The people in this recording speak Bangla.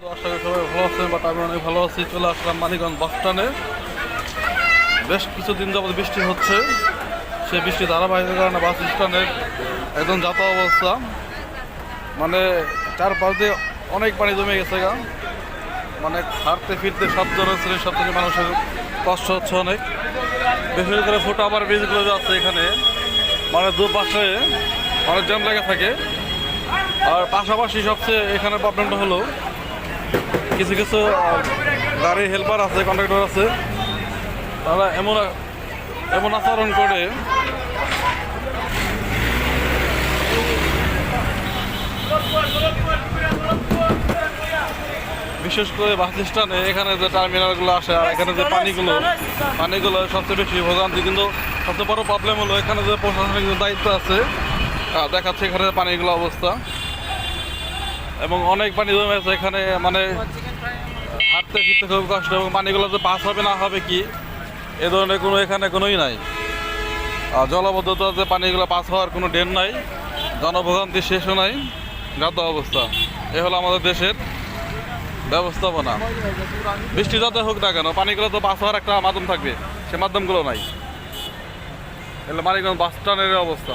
সবাই ভালো আছেন বাট আমি অনেক ভালো আছি। চলে আসলাম মানিকগঞ্জ বাস স্ট্যান্ডে। বেশ কিছুদিন যাবত বৃষ্টি হচ্ছে। সেই বৃষ্টি ধারাবাহিকের কারণে বাস স্ট্যান্ডের একদম যাতা অবস্থা। মানে চার চারপাশ দিয়ে অনেক পানি জমে গেছে গা। মানে হাঁটতে, ফিরতে সব ধরনের শ্রেণির সব থেকে মানুষের কষ্ট হচ্ছে অনেক। বিশেষ করে ফুট আবার ব্রিজগুলো যে আছে এখানে মানে দুপাশে অনেক জ্যাম লেগে থাকে। আর পাশাপাশি সবচেয়ে এখানে প্রবলেমটা হলো কিছু কিছু গাড়ির হেল্পার আছে কন্ট্রাক্টর আছে। তারা এমন এমন আচরণ করে। বিশেষ করে বাস এখানে যে টার্মিনালগুলো আসে আর এখানে যে পানিগুলো পানিগুলো সবচেয়ে বেশি ভোগান্তি। কিন্তু সবচেয়ে বড় প্রবলেম হলো এখানে যে প্রশাসনিক দায়িত্ব আছে দেখাচ্ছে এখানে পানিগুলো অবস্থা। এবং অনেক পানি জমে আছে এখানে মানে হাঁটতে, ফিরতে খুব কষ্ট এবং পানিগুলো যে পাস হবে না হবে কি, এ ধরনের কোনো এখানে কোনোই নাই। আর জলবদ্ধতা যে পানিগুলো পাস হওয়ার কোনো ডেন নাই, জনভোগান্তি শেষও নাই গাত অবস্থা। এ হলো আমাদের দেশের ব্যবস্থাপনা। বৃষ্টি যত হোক না কেন, পানিগুলো তো পাস হওয়ার একটা মাধ্যম থাকবে, সে মাধ্যমগুলো নাই। এগুলো মানিকগঞ্জ বাস স্ট্যান্ডের অবস্থা।